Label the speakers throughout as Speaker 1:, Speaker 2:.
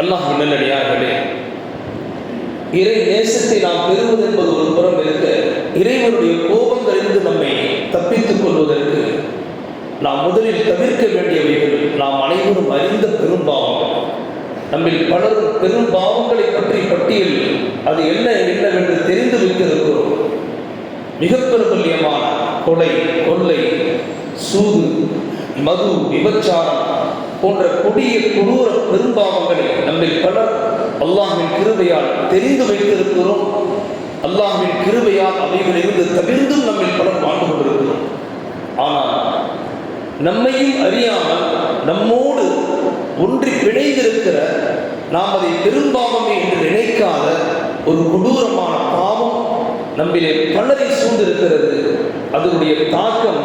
Speaker 1: அல்லாஹ் நல்லடியார்களே இறை நேசத்தை நாம் பெறுவது என்பது ஒரு புறம் இருக்க. இறைவனுடைய கோபங்களிலிருந்து நம்மை தப்பித்துக் கொள்வதற்கு நாம் முதலில் தவிர்க்க வேண்டியவைகள் நாம் அனைவரும் அறிந்த பெரும்பாவங்கள். நம்மில் பலரும் பெரும் பாவங்களை பற்றி பட்டியல் அது என்ன என்னவென்று தெரிந்து வைத்திருக்கிறோம். மிக பிரபல்யமான கொலை கொள்ளை சூது மது விபச்சாரம் போன்ற கொடிய கொடூர பெரும்பாவங்களை நம்மில் பலர் அல்லாஹின் கிருபையால் தெரிந்து வைத்திருக்கிறோம். அல்லாஹின் கிருபையால் அவைகளிலிருந்து தவிர்ந்தும் நம்மில் பலர் வாழ்ந்து கொண்டிருக்கிறோம். ஆனால் நம்மையும் அறியாமல் நம்மோடு ஒன்றி பிணைந்திருக்கிற நாம் அதை பெரும்பாவமே என்று நினைக்காத ஒரு கொடூரமான பாவம் நம்மிலே பலரை சூழ்ந்திருக்கிறது. அதனுடைய தாக்கம்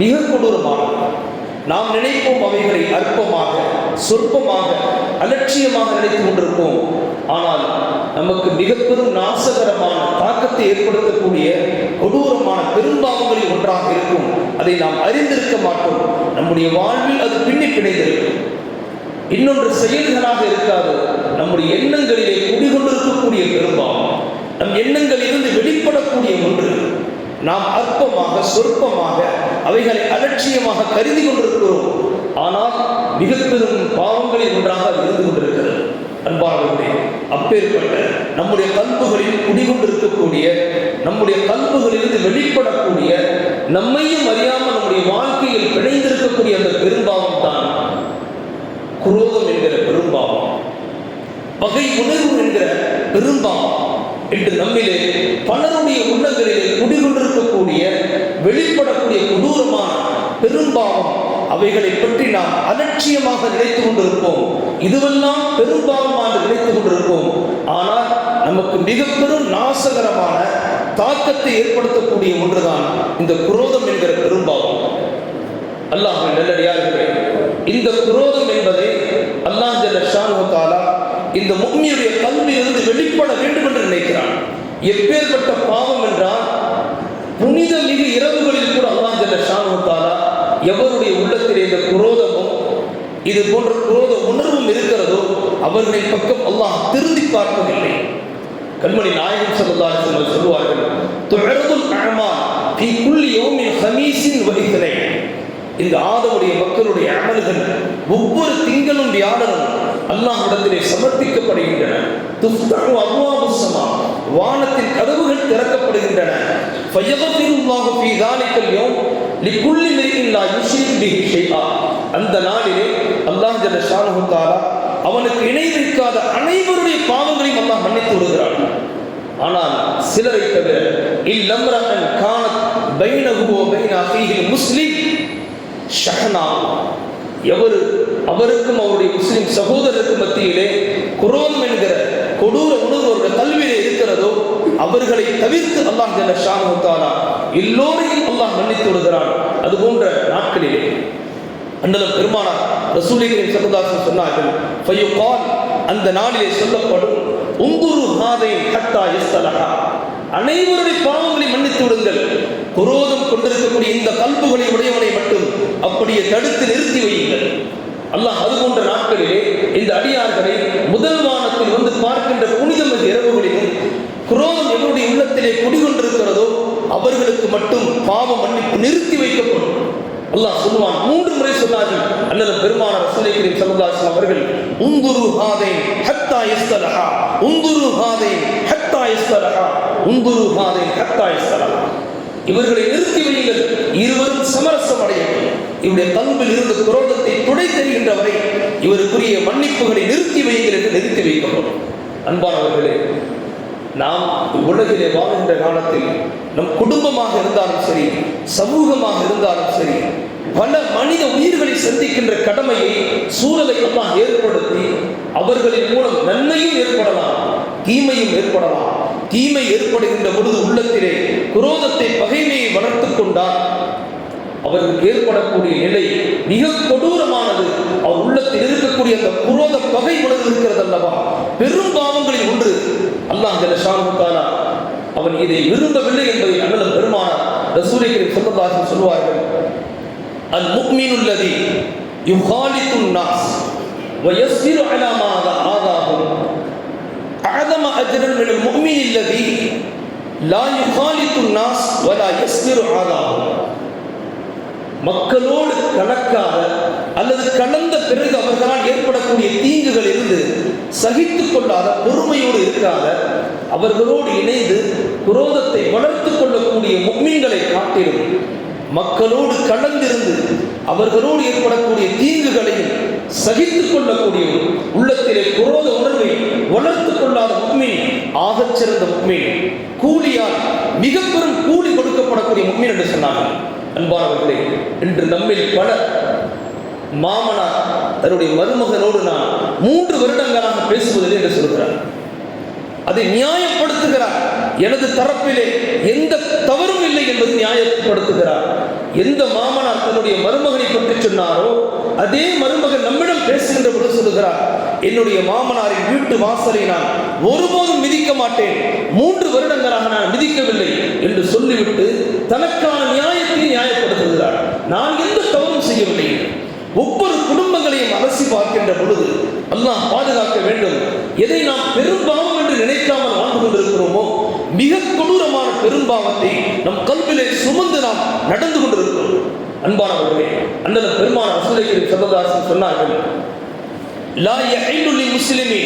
Speaker 1: மிக கொடூரமானது. நாம் நினைப்போம் அவைகளை அற்பமாக சொற்பமாக அலட்சியமாக நினைத்து கொண்டிருப்போம். ஆனால் நமக்கு மிக பெரும் நாசகரமான தாக்கத்தை ஏற்படுத்தக்கூடிய கொடூரமான பெரும்பாவங்களில் ஒன்றாக இருக்கும். அதை நாம் அறிந்திருக்க மாட்டோம். நம்முடைய வாழ்வில் அது பின்னி பிணைந்திருக்கும். இன்னொன்று செயல்களாக இருக்காது. நம்முடைய எண்ணங்களிலே குடிகொண்டிருக்கக்கூடிய பெரும்பாவம். நம் எண்ணங்களிலிருந்து வெளிப்படக்கூடிய ஒன்று. நாம் அற்பமாக சொற்பமாக அவைகளை அலட்சியமாக கருதி கொண்டிருக்கிறோம். ஆனால் மிக பெரும் பாவங்களில் ஒன்றாக இருந்து கொண்டிருக்கிறது. அன்பானவர்களே அப்பேற்பட்ட நம்முடைய கல்புகளில் குடிகொண்டிருக்கக்கூடிய நம்முடைய கல்புகளிலிருந்து வெளிப்படக்கூடிய நம்மையும் அறியாமல் நம்முடைய வாழ்க்கையில் பிணைந்திருக்கக்கூடிய அந்த பெரும்பாவம் தான் குரோதம் என்கிற பெரும்பாவம். பகை உணர்வு என்கிற பெரும்பாவம். என்று நம்மிலே பலருடைய உள்ளங்களிலே குடிகொண்டிருக்கக்கூடிய வெளிப்படக்கூடிய கொடூரமான பெரும்பாவம் அவைகளை பற்றி நாம் அலட்சியமாக நினைத்து கொண்டிருப்போம். இதுவெல்லாம் பெரும்பாவமாக நினைத்து கொண்டிருப்போம். ஆனால் நமக்கு மிக பெரும் நாசகரமான தாக்கத்தை ஏற்படுத்தக்கூடிய ஒன்றுதான் இந்த குரோதம் என்கிற பெரும்பாவம். அல்லாஹ் நல்லடியார்களே இந்த குரோதம் என்பதை அல்லாஹ் ஜல்ல ஷானு இந்த முக்மியுடைய கல்வியிலிருந்து வெளிப்பட வேண்டும் என்று நினைக்கிறான். எப்பேற்பட்ட பாவம் என்றால் புனித மிகு இரவுகளில் கூட அல்லாஹ் ஜல்ல ஷானு எவருடைய உள்ளத்தில் இந்த குரோதமும் இது போன்ற குரோத உணர்வும் இருக்கிறதோ அவர்களின் பக்கம் அல்லாஹ் திருந்தி பார்ப்பதில்லை. கண்மணி நாயகம் ஸல்லல்லாஹு சொல்லுவார்கள் தொடர்ந்தும் சொல்வார்கள் தீ புள்ளி ஃபீ குல்லி வகித்தனை இந்த ஆதவுடைய மக்களுடைய அமல்கள் ஒவ்வொரு திங்களும் வியாழனும் அல்லாஹ்விடத்திலே சமர்ப்பிக்கப்படுகின்றன. துஃப்தஹு அப்வாபு ஸமா வானத்தின் கதவுகள் திறக்கப்படுகின்றன. ஃபயக்ஃபிருல்லாஹு ஃபீ தாலிகல் யௌம் லிகுல்லி மிரிஇன் லா யுஷ்ரிக் பிஹி ஷைஆ. அந்த நாளிலே அல்லாஹ் ஜல்ல ஷானஹு தஆலா அவனுக்கு இணை வைக்காத அனைவருடைய பாவங்களையும் அல்லாஹ் மன்னித்து விடுகிறான். ஆனால் சிலரை தவிர இல்லம்ரன் கானத் பைனஹு வ பைன அஃபீஹில் முஸ்லிம் ஷஹனா. எவரு அவருக்கும் அவருடைய முஸ்லிம் சகோதரருக்கு மத்தியிலே குரோம் என்கிற கொடூர உணர்வு அவருடைய கல்வியிலே இருக்கிறதோ அவர்களை தவிர்த்து அல்லாஹ் ஜல்ல ஷானு எல்லோரையும் அல்லாஹ் மன்னித்து விடுகிறான். அது போன்ற நாட்களிலே அண்ணலம் பெருமானார் ரசூலிகளின் சமுதாசம் சொன்னார்கள் ஃபயுகால் அந்த நாளிலே சொல்லப்படும் உங்குரு ஹாதை ஹத்தா எஸ்தலஹா அனைவருடைய பாவங்களை மன்னித்து விடுங்கள். குரோதம் கொண்டிருக்கக்கூடிய இந்த கல்புகளை உடையவனை மட்டும் அப்படியே தடுத்து நிறுத்தி வையுங்கள். அல்லாஹ் அது போன்ற நாட்களிலே இந்த அடியார்களை முதல் வானத்தில் வந்து பார்க்கின்ற புனிதமிகு இரவுகளிலும் குரோதம் எங்களுடைய உள்ளத்திலே குடிகொண்டிருக்கிறதோ அவர்களுக்கு மட்டும் பாவம் மன்னிப்பு நிறுத்தி வைக்கப்படும். அல்லாஹ் சொல்லுவான் மூன்று முறை சொன்னார்கள். அல்லது பெருமான ரசூலை கரீம் அவர்கள் உங்குரு ஹாதை ஹத்தா இஸ்தலஹா உங்குரு ஹாதை ஹத்தா இஸ்தலஹா உங்குரு ஹாதை ஹத்தா இஸ்தலஹா இவர்களை நிறுத்தி வையுங்கள். இருவரும் சமரசம் அடையட்டும். இவருடைய கல்வியில் இருந்த குரோதத்தை துடை தெரிகின்ற வரை இவருக்குரிய மன்னிப்புகளை நிறுத்தி வையுங்கள் என்று நிறுத்தி வைக்கப்படும். அன்பானவர்களே நாம் உலகிலே வாழ்கின்ற காலத்தில் நம் குடும்பமாக இருந்தாலும் சரி சமூகமாக இருந்தாலும் சரி பல மனித உயிர்களை சந்திக்கின்ற கடமையை சூழலை எல்லாம் ஏற்படுத்தி அவர்களின் மூலம் நன்மையும் ஏற்படலாம் தீமையும் ஏற்படலாம். தீமை ஏற்படுகின்ற பொழுது உள்ளத்திலே குரோதத்தை பகைமையை வளர்த்து கொண்டால் அவருக்கு ஏற்படக்கூடிய நிலை மிக கொடூரமானது. அவர் உள்ளத்தில் இருக்கக்கூடிய அந்த புரோத பகை உணர்வு இருக்கிறது அல்லவா பெரும் பாவங்களில் ஒன்று. அல்லாஹ் ஷாமுத்தானா அவன் இதை விரும்பவில்லை என்பதை அண்ணலம் பெருமானார் ரசூலை கரீம் சொல்லதாக சொல்வார்கள். அல் முக்மீன் உள்ளதி யுஹாலித்துன் நாஸ் வயஸ்திரு அலாமாக ஆதாகும் ஆதம அஜரன் மினல் லா யுஹாலித்துன் நாஸ் வலா யஸ்திரு ஆதாகும் மக்களோடு கலக்காத அல்லது கலந்த பிறகு அவர்களால் ஏற்படக்கூடிய தீங்குகள் இருந்து சகித்துக் கொள்ளாத பொறுமையோடு இருக்காத அவர்களோடு இணைந்து குரோதத்தை வளர்த்து கொள்ளக்கூடிய முக்மீன்களை காட்டிலும் மக்களோடு கலந்திருந்து அவர்களோடு ஏற்படக்கூடிய தீங்குகளையும் சகித்துக் கொள்ளக்கூடிய உள்ளத்திலே குரோத உணர்வை வளர்த்து கொள்ளாத முக்மீன் ஆகச்சிறந்த முக்மீன் கூலியால் மிக பெரும் கூலி கொடுக்கப்படக்கூடிய முக்மீன் என்று சொன்னார்கள். அன்பானவர்களே இன்று நம்மில் பல மாமனார் தன்னுடைய மருமகனோடு நான் மூன்று வருடங்களாக பேசுவதில்லை என்று சொல்கிறார். அதை நியாயப்படுத்துகிறார். எனது தரப்பிலே எந்த தவறும் இல்லை என்பது நியாயப்படுத்துகிறார். எந்த மாமனார் தன்னுடைய மருமகனை பற்றி சொன்னாரோ அதே மருமகன் நம்மிடம் பேசுகின்ற பொழுது சொல்லுகிறார். என்னுடைய மாமனாரின் வீட்டு வாசலை நான் ஒருபோதும் மிதிக்க மாட்டேன். மூன்று வருடங்களாக நான் மிதிக்கவில்லை என்று சொல்லிவிட்டு தனக்கான நியாயத்தை நியாயப்படுத்துகிறார். நான் எந்த தவறும் செய்யவில்லை. ஒவ்வொரு குடும்பங்களையும் அலசி பார்க்கின்ற பொழுது அல்லாஹ் பாதுகாக்க வேண்டும். எதை நாம் பெரும்பாவம் என்று நினைக்காமல் வாழ்ந்து கொண்டிருக்கிறோமோ மிக கொடூரமான பெரும்பாவத்தை நம் கல்விலே சுமந்து நாம் நடந்து கொண்டிருக்கிறோம். அன்பானவர்களே அந்த பெருமான வசூலிக்கிற சல்லதாசன் சொன்னார்கள் லா யஹில்லு லில் முஸ்லிமி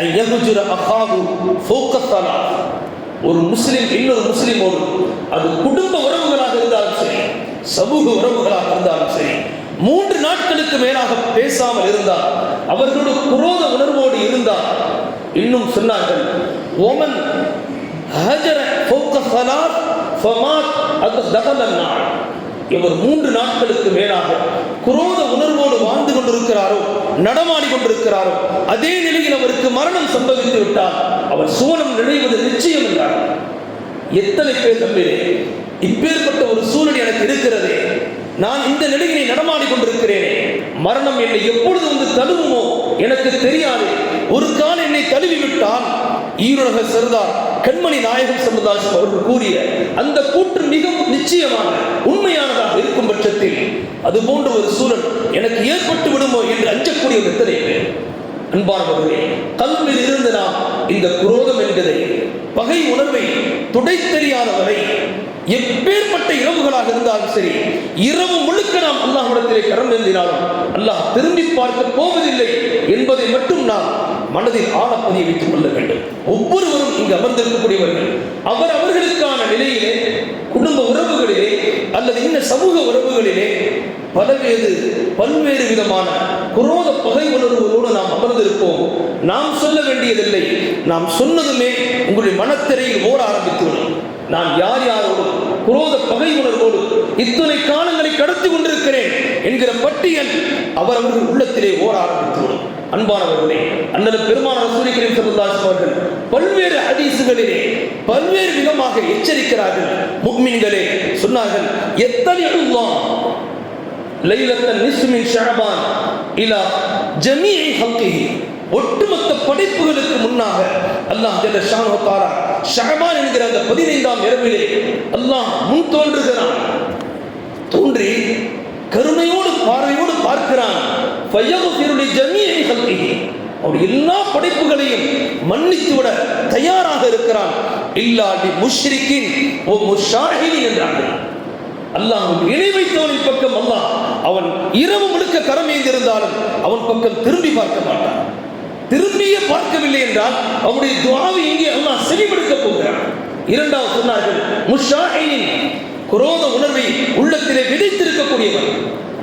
Speaker 1: அன் யஹ்ஜுர அஹாஹு ஃபௌக ஒரு முஸ்லிம் இன்னொரு முஸ்லிமோடு அது குடும்ப உறவுகளாக இருந்தாலும் சரி சமூக உறவுகளாக இருந்தாலும் சரி மூன்று நாட்களுக்கு மேலாக பேசாமல் இருந்தால் அவர்களோடு குரோத உணர்வோடு இருந்தால் இன்னும் சொன்னார்கள் ஓமன் ஹஜர ஃபௌக ஸலாத் ஃபமாத் அது தகலன் நாள் இவர் மூன்று நாட்களுக்கு மேலாக குரோத உணர்வோடு வாழ்ந்து கொண்டிருக்கிறாரோ நடமாடி கொண்டிருக்கிறாரோ அதே நிலையில் அவருக்கு மரணம் சம்பவித்து விட்டால் அவர் சுவனம் நுழைவது நிச்சயம் என்றார். எத்தனை பேர் தம்பிலே இப்பேற்பட்ட ஒரு சூழல் எனக்கு இருக்கிறதே. நான் இந்த நிலையிலே நடமாடி கொண்டிருக்கிறேனே. மரணம் என்னை எப்பொழுது வந்து தழுவுமோ எனக்கு தெரியாது. ஒரு கால என்னை தழுவிவிட்டான். ஈருலக கண்மணி நாயகம் சமுதாயம் அவர்கள் கூறிய அந்த கூற்று மிகவும் நிச்சயமாக உண்மையானதாக இருக்கும் பட்சத்தில் அது போன்ற ஒரு சூழல் எனக்கு ஏற்பட்டு விடுமோ என்று அஞ்சக்கூடிய ஒரு எத்தனை பேர்? அன்பானவர்களே கல்வியில் இருந்து நாம் இந்த குரோதம் என்கிறதை பகை உணர்வை துடை எப்பேர் இரவுகளாக இருந்தாலும் சரி இரவு முழுக்க நாம் அல்லாஹ்விடத்திலே கரம் எழுந்தினாலும் அல்லாஹ் திரும்பி பார்க்க போவதில்லை என்பதை மட்டும் நாம் மனதில் ஆழப்பதிய வைத்துக் கொள்ள வேண்டும். ஒவ்வொருவரும் இங்கு அமர்ந்திருக்கக்கூடியவர்கள் அவர் அவர்களுக்கான நிலையிலே குடும்ப உறவுகளிலே அல்லது இன்ன சமூக உறவுகளிலே பலவேறு பல்வேறு விதமான குரோத பகை உணர்வுகளோடு நாம் அமர்ந்திருப்போம். நாம் சொல்ல வேண்டியதில்லை நாம் சொன்னதுமே உங்களுடைய மனத்திரையில் ஓட ஆரம்பித்துவிடும். நான் யார் யாரோடு குரோத பகை உணர்வோடு இத்தனை காலங்களை கடத்தி கொண்டிருக்கிறேன் என்கிற பட்டியல் அவரவர்கள் உள்ளத்திலே ஓர ஆரம்பித்துவிடும் அன்பானவர்களே அண்ணன் பெருமான சூரியகிரி சமுதாயம் அவர்கள் பல்வேறு ஹதீசுகளிலே பல்வேறு விதமாக எச்சரிக்கிறார்கள். முக்மின்களே சொன்னார்கள் எத்தனை அல்லாஹ் லைலத்தன் நிஸ்மின் ஷஅபான் இலா ஜமீஇ ஹல்கிஹி. ஒட்டுமொத்த படைப்புகளுக்கு முன்னாக அல்லாஹ் ஜல்ல ஷானு தாரா ஷஹபான் என்கிற அந்த பதினைந்தாம் இரவிலே அல்லாஹ் முன் தோன்றுகிறான். தோன்றி கருணையோடு பார்வையோடு பார்க்கிறான். ஃபயகுஃபிரு ஜமீஇ கல்வி அவர் எல்லா படைப்புகளையும் மன்னித்து விட தயாராக இருக்கிறான். இல்லாடி முஷ்ரிக்கின் ஓ முஷாஹினி என்றார்கள். அல்லாஹ் இணை வைத்தவனின் பக்கம் அல்லாஹ் அவன் இரவு முழுக்க கரம் இருந்தாலும் அவன் பக்கம் திரும்பி பார்க்க மாட்டான். திரும்பியே பார்க்கவில்லை என்றால் அவனுடைய துவாவை இங்கே அல்லாஹ் செவிமடுக்க போகிறார் இரண்டாவது சொன்னார்கள் முஷாஹினின் குரோத உணர்வை உள்ளத்திலே விதைத்திருக்கக்கூடியவர்.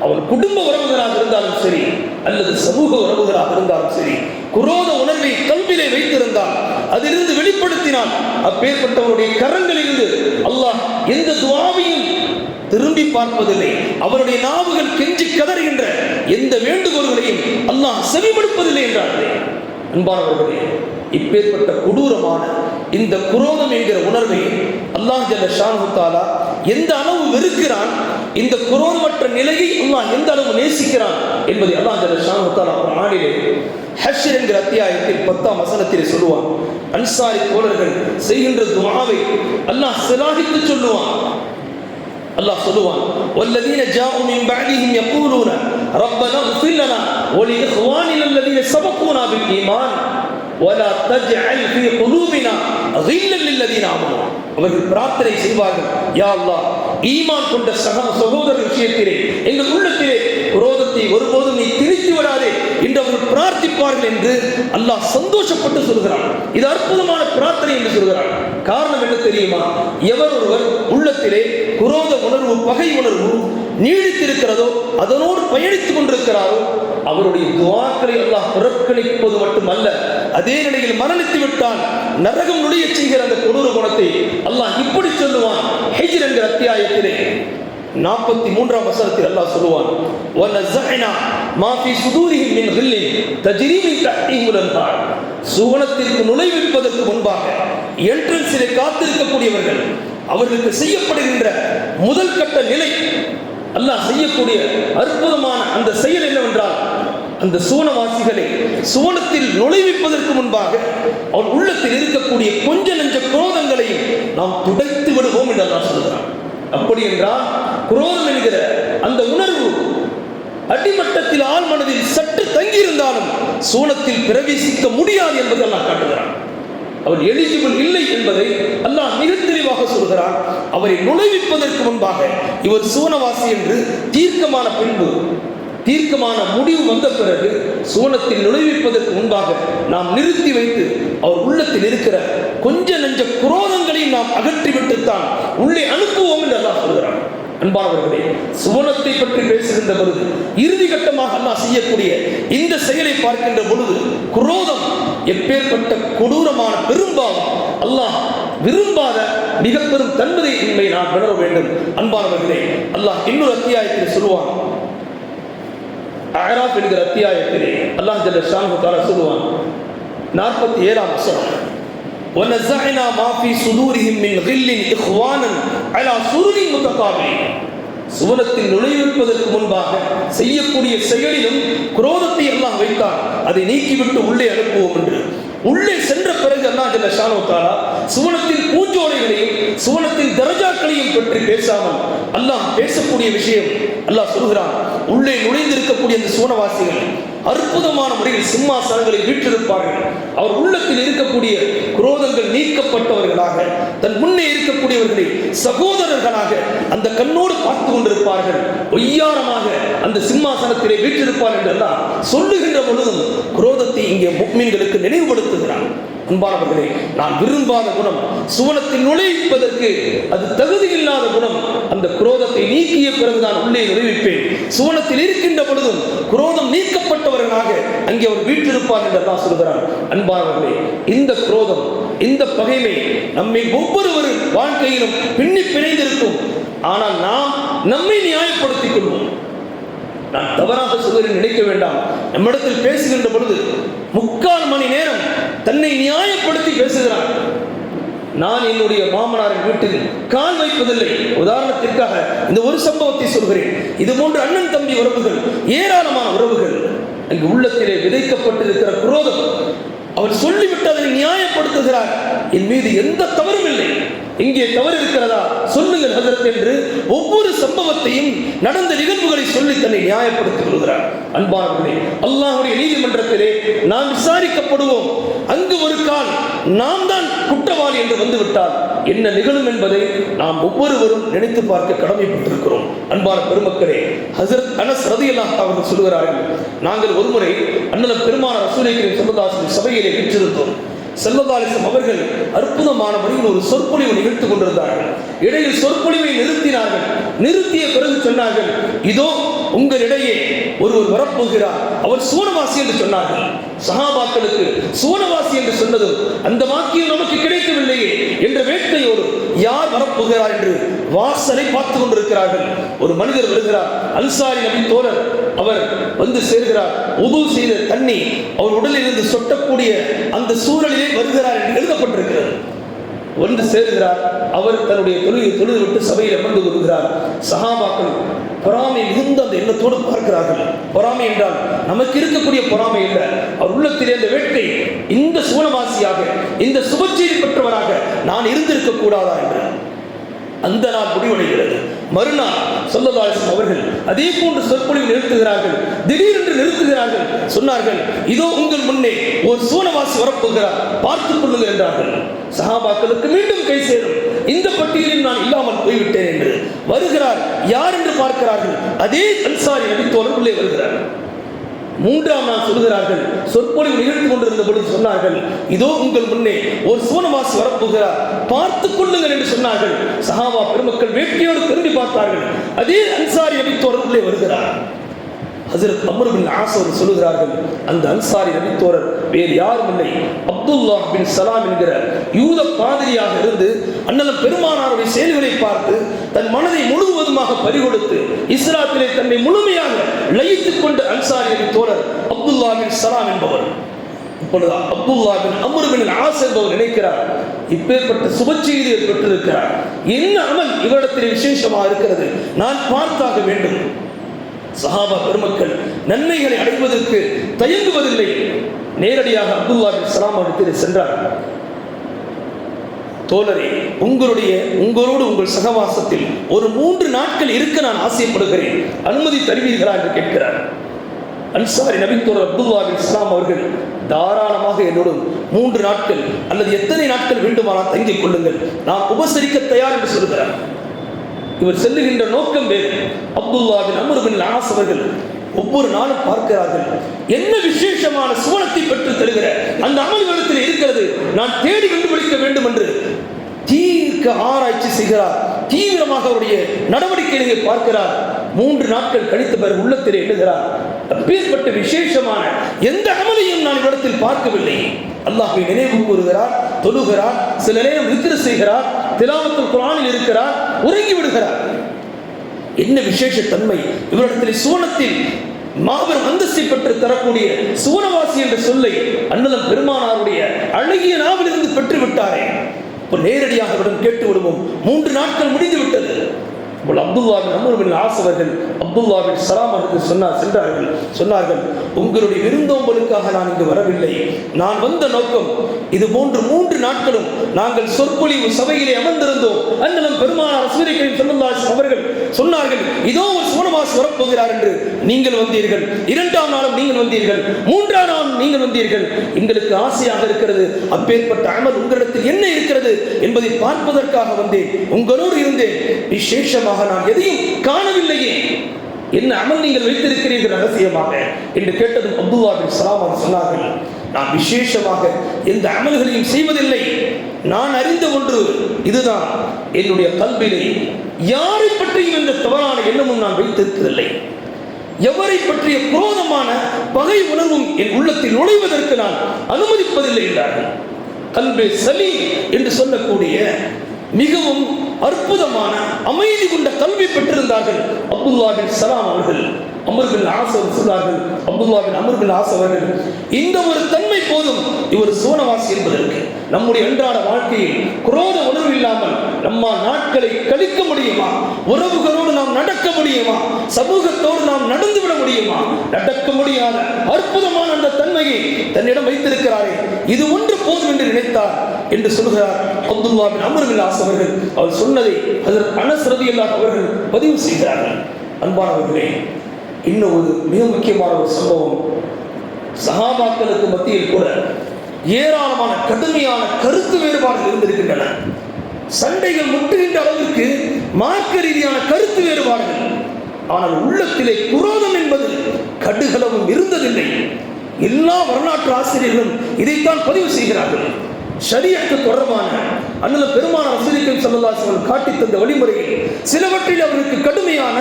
Speaker 1: அவன் குடும்ப உறவுகளாக இருந்தாலும் சரி அல்லது சமூக உறவுகளாக இருந்தாலும் சரி குரோத உணர்வை கல்விலே வைத்திருந்தால் அதிலிருந்து வெளிப்படுத்தினால் அப்பேற்பட்டவருடைய கரங்களிலிருந்து அல்லாஹ் எந்த துவாவையும் திரும்பி பார்ப்பதில்லை. அவருடைய நாவுகள் கெஞ்சி கதறுகின்ற எந்த வேண்டுகோள்களையும் அல்லாஹ் செவிமடுப்பதில்லை என்றார்களே. அன்பானவர்களே இப்பேற்பட்ட கொடூரமான இந்த குரோதம் என்கிற உணர்வை அல்லாஹ் ஜல்ல ஷானுத்தாலா எந்த அளவு வெறுக்கிறான் இந்த குரோதமற்ற நிலையை அல்லாஹ் எந்த அளவு நேசிக்கிறான் என்பதை அல்லாஹ் ஜல்ல ஷானு தாலா ஒரு ஆணிலே ஹஷர் என்கிற அத்தியாயத்தில் பத்தாம் வசனத்திலே சொல்லுவான் அன்சாரி தோழர்கள் செய்கின்ற துவாவை அல்லாஹ் சிலாகித்து சொல்லுவான் அல்லாஹ் சொல்லுவான் والذين جاءوا من بعدهم يقولون ربنا اغفر لنا ولإخواننا الذين سبقونا بالإيمان ولا تجعل في قلوبنا غلا للذين آمنوا அவர்கள் பிரார்த்தனை செய்வார்கள் யா அல்லாஹ் ஈமான் கொண்ட சக சகோதர விஷயத்திலே எங்கள் உள்ளத்திலே குரோதத்தை ஒருபோதும் நீ திணித்து விடாதே என்று அவர்கள் பிரார்த்திப்பார்கள் என்று அல்லாஹ் சந்தோஷப்பட்டு சொல்கிறான். இது அற்புதமான பிரார்த்தனை என்று சொல்கிறான். காரணம் என்ன தெரியுமா? எவர் ஒருவர் உள்ளத்திலே குரோத உணர்வு பகை உணர்வு நீடித்திருக்கிறதோ அதனோடு பயணித்துக் கொண்டிருக்கிறாரோ அவருடைய துவாக்களை எல்லாம் புறக்கணிப்பது மட்டுமல்ல அதே நிலையில் மரணித்து விட்டால் நரகம் நுழைய செய்கிற அந்த கொடூர குணத்தை அல்லாஹ் இப்படி சொல்லுவான். ஹெஜ்ர் என்கிற அத்தியாயத்திலே நாற்பத்தி மூன்றாம் வசனத்தில் அல்லாஹ் சொல்லுவான் மாஃபி சுதூரிஹிம் மின் ஹில்லின் தஜ்ரீமின் தஹ்தீஹில் சுவனத்திற்கு நுழைவிப்பதற்கு முன்பாக என்ட்ரன்ஸிலே காத்திருக்கக்கூடியவர்கள் அவர்களுக்கு செய்யப்படுகின்ற முதல் கட்ட நிலை அல்லாஹ் செய்யக்கூடிய அற்புதமான அந்த செயல் என்னவென்றால் அந்த சுவனவாசிகளை சுவனத்தில் நுழைவிப்பதற்கு முன்பாக அவர் உள்ளத்தில் இருக்கக்கூடிய கொஞ்ச நஞ்ச குரோதங்களையும் நாம் துடைத்து விடுவோம் என்று அல்லாஹ் சொல்கிறான் அப்படி என்றால் குரோதம் என்கிற அந்த உணர்வு அடிமட்டத்தில் ஆள் மனதில் சற்று தங்கியிருந்தாலும் சூனத்தில் பிரவேசிக்க முடியாது என்பதை அல்லாஹ் காட்டுகிறான். அவர் எலிஜிபிள் இல்லை என்பதை அல்லாஹ் மிக தெளிவாக சொல்கிறான். அவரை நுழைவிப்பதற்கு முன்பாக இவர் சூனவாசி என்று தீர்க்கமான பின்பு தீர்க்கமான முடிவு வந்த பிறகு சூனத்தில் நுழைவிப்பதற்கு முன்பாக நாம் நிறுத்தி வைத்து அவர் உள்ளத்தில் இருக்கிற கொஞ்ச நெஞ்ச குரோதங்களையும் நாம் அகற்றிவிட்டுத்தான் உள்ளே அனுப்புவோம் என்று அல்லாஹ் சொல்கிறான். அன்பானவர்களே சுவனத்தை பற்றி பேசுகின்ற பொழுது இறுதி கட்டமாக அல்லாஹ் செய்யக்கூடிய இந்த செயலை பார்க்கின்ற பொழுது குரோதம் எப்பேற்பட்ட கொடூரமான பெரும்பாவம் அல்லாஹ் விரும்பாத மிக பெரும் தன்மதை உண்மை நாம் உணர வேண்டும். அன்பானவர்களே அல்லாஹ் இன்னொரு அத்தியாயத்தில் சொல்லுவான் அஹராப் என்கிற அத்தியாயத்திலே அல்லாஹ் ஜல்ல ஷானு தாலா சொல்லுவான் நாற்பத்தி ஏழாம் வசனம் ونزعنا ما في صدورهم من غل إخوانا على سرر متقابلين சுவனத்தில் நுழைவிப்பதற்கு முன்பாக செய்யக்கூடிய செயலிலும் குரோதத்தை எல்லாம் வைத்தார் அதை நீக்கிவிட்டு உள்ளே அனுப்புவோம் என்று உள்ளே சென்ற பிறகு அல்லாஹ் ஜல்ல ஷானு தாலா சுவனத்தின் பூஞ்சோலைகளையும் சுவனத்தின் தரஜாக்களையும் பற்றி பேசாமல் அல்லாஹ் பேசக்கூடிய விஷயம் அல்லாஹ் சொல்கிறான் உள்ளே நுழைந்திருக்கக்கூடிய அந்த சூனவாசிகள். அற்புதமான முறையில் சிம்மாசனங்களை வீற்றிருப்பார்கள் அவர் உள்ளத்தில் இருக்கக்கூடிய குரோதங்கள் நீக்கப்பட்டவர்களாக தன் முன்னே இருக்கக்கூடியவர்களை சகோதரர்களாக அந்த கண்ணோடு பார்த்து கொண்டிருப்பார்கள். ஒய்யாரமாக அந்த சிம்மாசனத்திலே வீற்றிருப்பார் என்றெல்லாம் சொல்லுகின்ற பொழுதும் குரோதத்தை இங்கே முக்மீன்களுக்கு நினைவுபடுத்துகிறான் அன்பானவர்களே நான் விரும்பாத குணம் சுவனத்தில் நுழைப்பதற்கு அது தகுதி இல்லாத குணம். அந்த குரோதத்தை நீக்கிய பிறகு நான் உள்ளே நுழைவிப்பேன். சுவனத்தில் இருக்கின்ற பொழுதும் குரோதம் நீக்கப்பட்டவர்களாக அங்கே அவர் வீட்டிருப்பார் என்று தான் சொல்கிறார் அன்பானவர்களே இந்த குரோதம் இந்த பகைமை நம்மை ஒவ்வொருவரும் வாழ்க்கையிலும் பின்னி பிணைந்திருக்கும். ஆனால் நாம் நம்மை நியாயப்படுத்திக் கொள்வோம். நான் தவறாக சொல்வதை நினைக்க வேண்டாம். நம்மிடத்தில் பேசுகின்ற பொழுது முக்கால் மணி நேரம் தன்னை நியாயப்படுத்தி பேசுகிறான். நான் என்னுடைய மாமனாரின் வீட்டில் கால் வைப்பதில்லை. உதாரணத்திற்காக இந்த ஒரு சம்பவத்தை சொல்கிறேன். இது போன்று அண்ணன் தம்பி உறவுகள் ஏராளமான உறவுகள். அங்கு உள்ளத்திலே விதைக்கப்பட்டிருக்கிற குரோதம் அவர் சொல்லிவிட்டு அதனை நியாயப்படுத்துகிறார். என் மீது எந்த தவறும் இல்லை. இங்கே தவறு இருக்கிறதா சொல்லுங்கள் ஹசரத் என்று ஒவ்வொரு சம்பவத்தையும் நடந்த நிகழ்வுகளை சொல்லி தன்னை நியாயப்படுத்திக் கொள்கிறார். அன்பானவர்களே அல்லாஹுடைய நீதிமன்றத்திலே நாம் விசாரிக்கப்படுவோம். அங்கு ஒரு கால் நாம் தான் குற்றவாளி என்று வந்துவிட்டால் என்ன நிகழும் என்பதை நாம் ஒவ்வொருவரும் நினைத்து பார்க்க கடமைப்பட்டிருக்கிறோம். அன்பான பெருமக்களே ஹசரத் அனஸ் ரதியல்லாஹ் அவர்கள் சொல்கிறார்கள் நாங்கள் ஒருமுறை அண்ணல பெருமான ரசூலிகளின் சொல்லதாசின் சபையிலே பெற்றிருந்தோம் செல்வதாலிசம் அவர்கள் அற்புதமான முறையில் ஒரு சொற்பொழிவு நிகழ்த்து கொண்டிருந்தார்கள். இடையில் சொற்பொழிவை நிறுத்தினார்கள். நிறுத்திய பிறகு சொன்னார்கள் இதோ உங்களிடையே ஒருவர் வரப்போகிறார். அவர் சூனவாசி என்று சொன்னார்கள். சகாபாக்களுக்கு சூனவாசி என்று சொன்னதும் அந்த வாக்கியம் நமக்கு கிடைக்கவில்லையே என்ற வேட்கையோடு யார் வரப்போகிறார்? என்று வாசலை பார்த்து கொண்டிருக்கிறார்கள். ஒரு மனிதர் வருகிறார் அன்சாரி நபி தோழர் அவர் வந்து சேர்கிறார். உது செய்த தண்ணி அவர் உடலில் இருந்து சொட்டக்கூடிய அந்த சூழலிலே வருகிறார் என்று எழுதப்பட்டிருக்கிறது. ஒன்று சேர்கிறார் அவர் தன்னுடைய தொழிலை தொழுது விட்டு சபையில் அமர்ந்து கொள்கிறார். சகாபாக்கள் பொறாமை மிகுந்த அந்த எண்ணத்தோடு பார்க்கிறார்கள். பொறாமை என்றால் நமக்கு இருக்கக்கூடிய பொறாமை இல்லை. அவர் உள்ளத்திலே அந்த வேட்கை இந்த சூனவாசியாக இந்த சுபச்செய்தி பெற்றவராக நான் இருந்திருக்க கூடாதா என்று. அந்த நாள் முடிவடைகிறது. மறுநாள் சொல்லதாசன் அவர்கள் அதே போன்று சொற்பொழிவு நிறுத்துகிறார்கள் திடீரென்று நிறுத்துகிறார்கள். சொன்னார்கள் இதோ உங்கள் முன்னே ஒரு சூனவாசி வரப்போகிறார். பார்த்துக் கொள்ளுங்கள் என்றார்கள். சஹாபாக்களுக்கு மீண்டும் கை சேரும். இந்த பட்டியலில் நான் இல்லாமல் போய்விட்டேன் என்று வருகிறார். யார் என்று பார்க்கிறார்கள். அதே அன்சாரி நபித்தோழர் உள்ளே வருகிறார் மூன்றாம் நாள் சொல்கிறார்கள். சொற்பொழிவு நிகழ்த்து கொண்டிருந்த பொழுது சொன்னார்கள். இதோ உங்கள் முன்னே ஒரு சோனவாசி வரப்போகிறார். பார்த்துக் கொள்ளுங்கள் என்று சொன்னார்கள். சஹாவா பெருமக்கள் வேட்கையோடு திரும்பி பார்த்தார்கள். அதே அன்சாரி நபித்தோழர் உள்ளே வருகிறார். ஹசரத் அமர் பின் சொல்லுகிறார்கள் அந்த அன்சாரி நபித்தோரர் வேறு யாரும் இல்லை. அப்துல்லா பின் சலாம் என்கிற யூத பாதிரியாக இருந்து அண்ணலம் பெருமானாருடைய செயல்களை பார்த்து தன் மனதை முழுவதுமாக பறிகொடுத்து இஸ்லாத்திலே தன்னை முழுமையாக லயித்துக் கொண்ட அன்சாரி நபித்தோரர் அப்துல்லா பின் சலாம் என்பவர். இப்பொழுது Abdullah bin Amr bin As என்பவர் நினைக்கிறார் இப்பேற்பட்ட சுப செய்தியை பெற்றிருக்கிறார் என்ன அமல் இவரிடத்தில் விசேஷமாக இருக்கிறது? நான் பார்த்தாக வேண்டும். சஹாபா பெருமக்கள் நன்மைகளை அடைவதற்கு தயங்குவதில்லை. நேரடியாக அப்துல்லா சலாம் அவர்கள் சென்றார். தோழரே உங்களுடைய உங்களோடு உங்கள் சகவாசத்தில் ஒரு மூன்று நாட்கள் இருக்க நான் ஆசைப்படுகிறேன். அனுமதி தருவீர்களா என்று கேட்கிறார். அன்சாரி நபித்தோர் அப்துல்லா இஸ்லாம் அவர்கள் தாராளமாக என்னுடன் மூன்று நாட்கள் அல்லது எத்தனை நாட்கள் வேண்டுமானால் தங்கிக் கொள்ளுங்கள். நான் உபசரிக்க தயார் என்று சொல்கிறார் இவர் செல்லுகின்ற நோக்கம் வேறு. அப்துல்லாவின் அமருபின் லாஸ் அவர்கள் ஒவ்வொரு நாளும் பார்க்கிறார்கள். என்ன விசேஷமான சுவனத்தை பெற்று தருகிற அந்த அமல்களத்தில் இருக்கிறது. நான் தேடி கண்டுபிடிக்க வேண்டும் என்று தீர்க்க ஆராய்ச்சி செய்கிறார். தீவிரமாக அவருடைய நடவடிக்கைகளை பார்க்கிறார். மூன்று நாட்கள் கழித்த பிறகு உள்ளத்திலே எழுதுகிறார். அப்பேற்பட்ட விசேஷமான எந்த அமலையும் நான் இடத்தில் பார்க்கவில்லை. அல்லாஹை நினைவு கூறுகிறார் தொழுகிறார் சில நேரம் விக்கிர செய்கிறார் திலாவத்தில் குரானில் இருக்கிறார் உறங்கி விடுகிறார் என்ன விசேஷ தன்மை இவரிடத்தில் சூனத்தில் மாபெரும் அந்தஸ்தை பெற்று தரக்கூடிய சூனவாசி என்ற சொல்லை அன்னதம் பெருமானாருடைய அழகிய நாவிலிருந்து பெற்று விட்டாரே இப்போ நேரடியாக அவரிடம் கேட்டு விடுவோம். மூன்று நாட்கள் முடிந்து விட்டது அப்துல்லா அப்துல்லாவின் ஆசவர்கள் அப்துல்லாவின் சலாம் அவர்கள் சொன்னார் சென்றார்கள். சொன்னார்கள் உங்களுடைய விருந்தோம்பலுக்காக நான் இங்கு வரவில்லை. நான் வந்த நோக்கம் இது போன்று மூன்று நாட்களும் நாங்கள் சொற்பொழிவு சபையிலே அமர்ந்திருந்தோம். அண்ணலம் பெருமானார் சூரியக்கிரின் செல்லுல்லாஸ் அவர்கள் சொன்னார்கள் இதோ ஒரு சோனமாஸ் வரப்போகிறார் என்று நீங்கள் வந்தீர்கள். இரண்டாம் நாளும் நீங்கள் வந்தீர்கள். மூன்றாம் நாளும் நீங்கள் வந்தீர்கள். எங்களுக்கு ஆசையாக இருக்கிறது. அப்பேற்பட்ட அமல் உங்களிடத்தில் என்ன இருக்கிறது என்பதை பார்ப்பதற்காக வந்தேன். உங்களோடு இருந்தேன். விசேஷமாக நான் எதையும் காணவில்லையே. என்ன அமல் நீங்கள் வைத்திருக்கிறீர்கள் ரகசியமாக என்று கேட்டதும் அப்துல்லாபின் சலாம் சொன்னார்கள் நான் விசேஷமாக எந்த அமல்களையும் செய்வதில்லை. நான் அறிந்த ஒன்று இதுதான். என்னுடைய கல்வியிலே யாரை பற்றியும் எந்த தவறான எண்ணமும் நான் வைத்திருக்கவில்லை எவரை பற்றிய குரோதமான பகை உணர்வும் என் உள்ளத்தில் நுழைவதற்கு நான் அனுமதிப்பதில்லை என்றார்கள். கல்வி சலி என்று சொல்லக்கூடிய மிகவும் அற்புதமான அமைதி கொண்ட கல்வி பெற்றிருந்தார்கள். அப்துல்லாபின் சலாம் அவர்கள். அமர்பின் ஆசை சொன்னார்கள். அப்துல்லாவின் அமர்பின் அமர் அவர்கள். இந்த ஒரு தன்மை போதும் இவர் சோனவாசி என்பதற்கு. நம்முடைய அன்றாட வாழ்க்கையில் குரோத உணர்வு இல்லாமல் நம்ம நாட்களை கழிக்க முடியுமா? உறவுகளோடு நாம் நடக்க முடியுமா? சமூகத்தோடு நாம் நடந்து விட முடியுமா? நடக்க முடியாத அற்புதமான அந்த தன்மையை தன்னிடம் வைத்திருக்கிறாரே. இது ஒன்று போதும் என்று நினைத்தார் என்று சொல்கிறார் அப்துல்லாவின் பின் அமர் அவர்கள். அவர் சொன்னதை அதற்கு அனஸ் ரலியல்லாஹு அவர்கள் பதிவு செய்கிறார்கள். அன்பானவர்களே இன்னும் ஒரு மிக முக்கியமான ஒரு சம்பவம். சகாபாக்களுக்கு மத்தியில் கூட ஏராளமான கடுமையான கருத்து வேறுபாடுகள் இருந்திருக்கின்றன. சண்டைகள் முட்டுகின்ற அளவிற்கு மார்க்க ரீதியான கருத்து வேறுபாடுகள். ஆனால் உள்ளத்திலே குரோதம் என்பது கடுகளவும் இருந்ததில்லை. எல்லா வரலாற்று ஆசிரியர்களும் இதைத்தான் பதிவு செய்கிறார்கள். ஷரியத்து தொடர்பான அண்ணல பெருமான வசதிக்கும் சல்லல்லாஹு காட்டி தந்த வழிமுறையில் சிலவற்றை அவருக்கு கடுமையான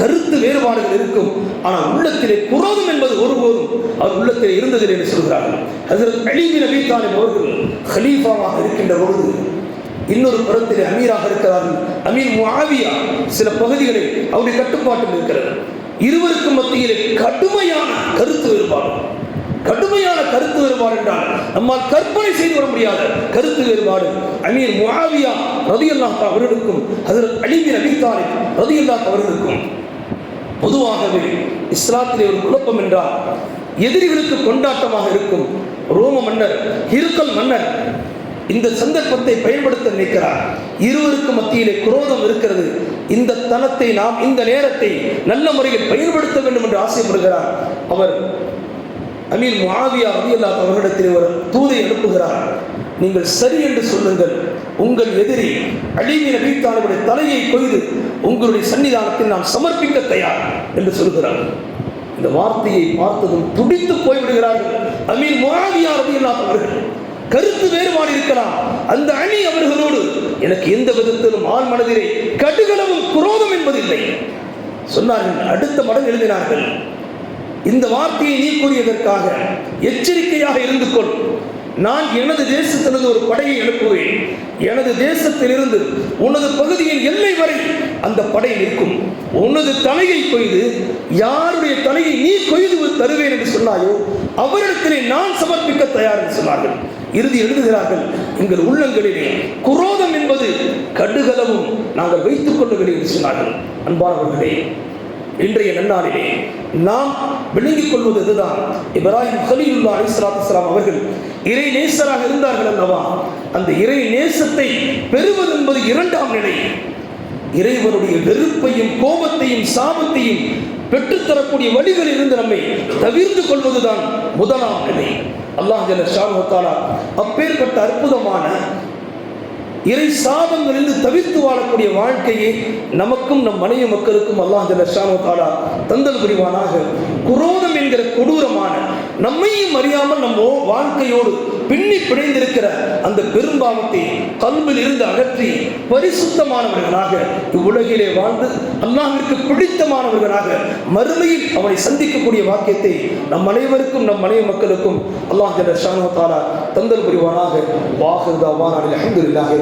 Speaker 1: கருத்து வேறுபாடுகள் இருக்கும். ஆனால் உள்ளத்திலே குரோதம் என்பது ஒருபோதும் அவர் உள்ளத்திலே இருந்ததில்லை என்று சொல்கிறார்கள். ஹசரத் அலி பின் அவர்கள் ஹலீஃபாவாக இருக்கின்ற பொழுது இன்னொரு புறத்திலே அமீராக இருக்கிறார்கள். அமீர் முஆவியா சில பகுதிகளில் அவருடைய கட்டுப்பாட்டில் இருக்கிறது இருவருக்கும் மத்தியிலே கடுமையான கருத்து வேறுபாடு. கடுமையான கருத்து வேறுபாடு என்றால் நம்மால் கற்பனை செய்து வர முடியாத கருத்து வேறுபாடு. அமீர் முஆவியா ரதியல்லாஹ் அவர்களுக்கும் அதில் அழிவி பின் அபி தாலிப் அவர்களுக்கும் பொதுவாகவே இஸ்லாத்திலே ஒரு குழப்பம் என்றால் எதிரிகளுக்கு கொண்டாட்டமாக இருக்கும் ரோம மன்னர் ஹிருக்கல் மன்னர் இந்த சந்தர்ப்பத்தை பயன்படுத்த நினைக்கிறார். இருவருக்கு மத்தியிலே குரோதம் இருக்கிறது. இந்த தனத்தை நாம் இந்த நேரத்தை நல்ல முறையில் பயன்படுத்த வேண்டும் என்று ஆசைப்படுகிறார். அவர் அமீர் மாவியா ரலியல்லாஹு அவர்களிடத்தில் ஒரு தூதை அனுப்புகிறார். நீங்கள் சரி என்று சொல்லுங்கள். உங்கள் எதிரி அழிவின வீட்டாளருடைய தலையை கொய்து உங்களுடைய சன்னிதானத்தில் நான் சமர்ப்பிக்க தயார் என்று சொல்கிறார். இந்த வார்த்தையை பார்த்ததும் துடித்து போய்விடுகிறார்கள். அமீர் முஆவியா ரலியல்லாஹு அவர்கள். கருத்து வேறுபாடு இருக்கலாம். அந்த அணி அவர்களோடு எனக்கு எந்த விதத்திலும் ஆண் மனதிலே கடுகளவும் குரோதம் என்பதில்லை. சொன்னார்கள் அடுத்த மடம் எழுதினார்கள். இந்த வார்த்தையை நீ கூறியதற்காக எச்சரிக்கையாக இருந்து கொள். நான் எனது தேசத்திலிருந்து ஒரு படையை அனுப்புவேன். எனது தேசத்திலிருந்து உனது பகுதியின் எல்லை வரை அந்த படை நிற்கும். உனது தலையை கொய்து யாருடைய தலையை நீ கொய்து தருவேன் என்று சொன்னாயோ அவரிடத்திலே நான் சமர்ப்பிக்க தயார் என்று சொன்னார்கள். இறுதி எழுதுகிறார்கள். எங்கள் உள்ளங்களிலே குரோதம் என்பது கடுகளவும் நாங்கள் வைத்துக் கொள்ளவில்லை என்று சொன்னார்கள். அன்பானவர்களே இன்றைய நன்னாளிலே நாம் விளங்கிக் கொள்வது இதுதான். இப்ராஹிம் ஹலீலுல்லா அலிஸ்லாத்துலாம் அவர்கள் இறை நேசராக இருந்தார்கள் அல்லவா? அந்த இறை நேசத்தை பெறுவது என்பது இரண்டாம் நிலை. இறைவனுடைய வெறுப்பையும் கோபத்தையும் சாபத்தையும் பெற்றுத்தரக்கூடிய வழிகளில் இருந்து நம்மை தவிர்த்து கொள்வதுதான் முதலாம் நிலை. அல்லாஹ் ஜல்ல ஷானுத்தாலா அப்பேற்பட்ட அற்புதமான இறை சாபங்களிலிருந்து தவிர்த்து வாழக்கூடிய வாழ்க்கையை நமக்கும் நம் மனைவி மக்களுக்கும் அல்லாஹ் ஜலஷானோ தாலா தந்தல் புரிவானாக. குரோதம் என்கிற கொடூரமான நம்மையும் அறியாமல் நம்ம வாழ்க்கையோடு பின்னி பிணைந்திருக்கிற அந்த பெரும்பாவத்தை கல்வில் இருந்து அகற்றி பரிசுத்தமானவர்களாக இவ்வுலகிலே வாழ்ந்து அல்லாஹிற்கு பிடித்தமானவர்களாக மறுமையில் அவனை சந்திக்கக்கூடிய வாக்கியத்தை நம் அனைவருக்கும் நம் மனைவி மக்களுக்கும் அல்லாஹ் ஜலஷானோ தாலா தந்தல் புரிவானாக. வாஹிருதாவான் அலமதுல்லாஹி